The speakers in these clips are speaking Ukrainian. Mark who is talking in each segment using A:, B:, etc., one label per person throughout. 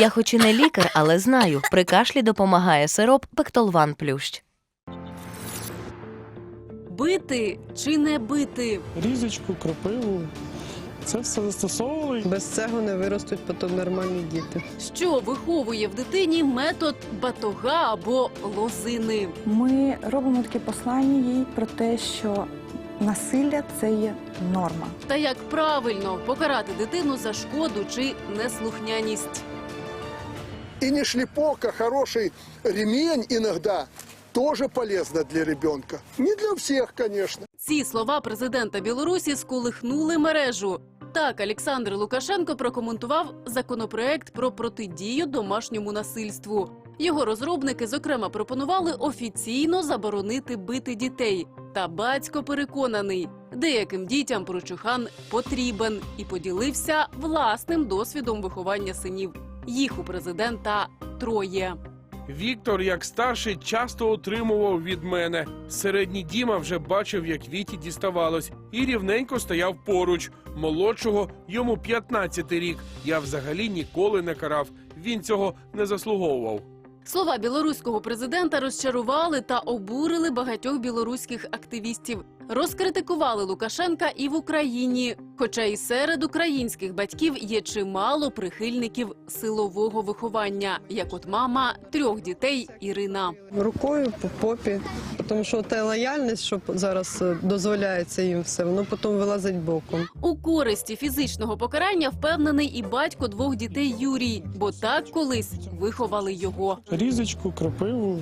A: Я хоч і не лікар, але знаю, при кашлі допомагає сироп Пектолван Плющ.
B: Бити чи не бити?
C: різочку, кропиву. Це все застосовували.
D: Без цього не виростуть потім нормальні діти.
B: Що виховує в дитині метод батога або лозини?
E: Ми робимо таке послання їй про те, що насилля це є норма.
B: Та як правильно покарати дитину за шкоду чи неслухняність?
F: И не шлепок, а хороший ремень иногда тоже полезно для ребенка. Не для всех, конечно.
B: Ці слова президента Білорусі сколихнули мережу. Так, Олександр Лукашенко прокоментував законопроект про протидію домашньому насильству. Його розробники, зокрема, пропонували офіційно заборонити бити дітей. Та батько переконаний, деяким дітям прочухан потрібен і поділився власним досвідом виховання синів. Їх у президента троє.
G: Віктор, як старший, часто отримував від мене. Середній Діма вже бачив, як Віті діставалось, і рівненько стояв поруч. Молодшого йому 15 рік. Я взагалі ніколи не карав. Він цього не заслуговував.
B: Слова білоруського президента розчарували та обурили багатьох білоруських активістів. Розкритикували Лукашенка і в Україні. Хоча і серед українських батьків є чимало прихильників силового виховання, як от мама трьох дітей Ірина.
D: Рукою по попі, тому що та лояльність, що зараз е, дозволяється їм все, воно потім вилазить боком.
B: У користі фізичного покарання впевнений і батько двох дітей Юрій, бо так колись виховали його.
C: Різочку, кропиву.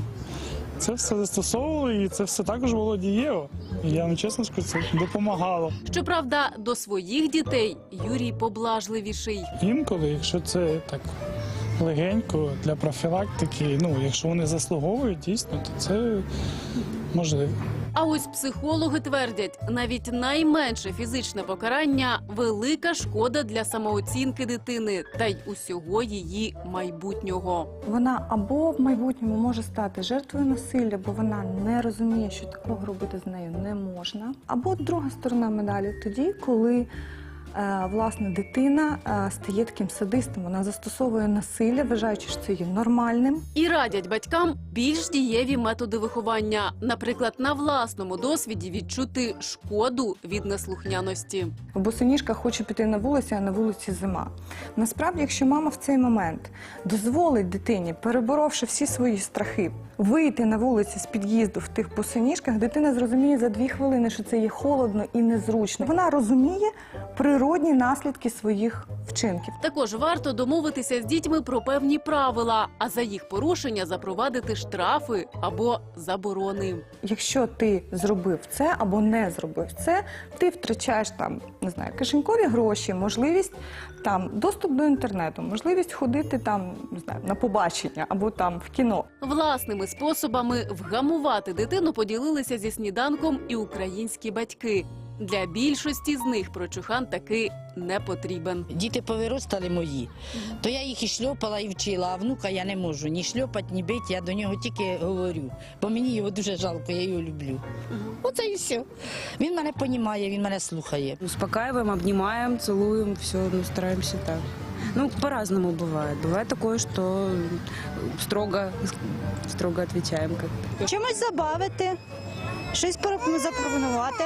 C: Це все застосовували, і це все також було дієво. Я вам чесно скажу, це допомагало.
B: Щоправда, до своїх дітей Юрій поблажливіший.
C: Інколи, якщо це так легенько для профілактики, ну якщо вони заслуговують дійсно, то це можливо.
B: А ось психологи твердять, навіть найменше фізичне покарання велика шкода для самооцінки дитини та й усього її майбутнього.
E: Вона або в майбутньому може стати жертвою насилля, бо вона не розуміє, що такого робити з нею не можна. Або друга сторона медалі тоді, коли власне дитина е, стає таким садистом, вона застосовує насилля, вважаючи, що це є нормальним.
B: І радять батькам більш дієві методи виховання, наприклад, на власному досвіді відчути шкоду від неслухняності.
E: Босоніжка хоче піти на вулицю, а на вулиці зима. Насправді, якщо мама в цей момент дозволить дитині, переборовши всі свої страхи, вийти на вулиці з під'їзду в тих босоніжках, дитина зрозуміє за дві хвилини, що це є холодно і незручно. Вона розуміє природні наслідки своїх вчинків.
B: Також варто домовитися з дітьми про певні правила, а за їх порушення запровадити штрафи або заборони.
E: Якщо ти зробив це або не зробив це, ти втрачаєш там не знаю, кишенькові гроші, можливість там доступ до інтернету, можливість ходити там не знаю, на побачення або там в кіно.
B: Власними способами вгамувати дитину поділилися зі сніданком і українські батьки. Для більшості з них прочухан таки не потрібен.
H: Діти повиростали мої, то я їх і шльопала, і вчила, а внука я не можу ні шльопати, ні бити, я до нього тільки говорю, бо мені його дуже жалко, я його люблю. Оце і все. Він мене понімає, він мене слухає.
I: Успокаиваем, обнимаем, целуем, все, ну, стараемся так. Ну, по-разному бывает. Бывает такое, что строго, строго отвечаем
J: чимось забавити, щось запропонувати,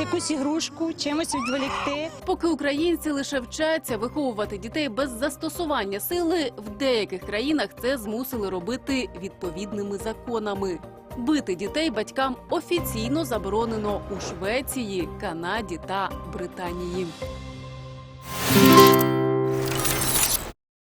J: якусь ігрушку, чимось відволікти.
B: Поки українці лише вчаться виховувати дітей без застосування сили, в деяких країнах це змусили робити відповідними законами. Бити дітей батькам офіційно заборонено у Швеції, Канаді та Британії.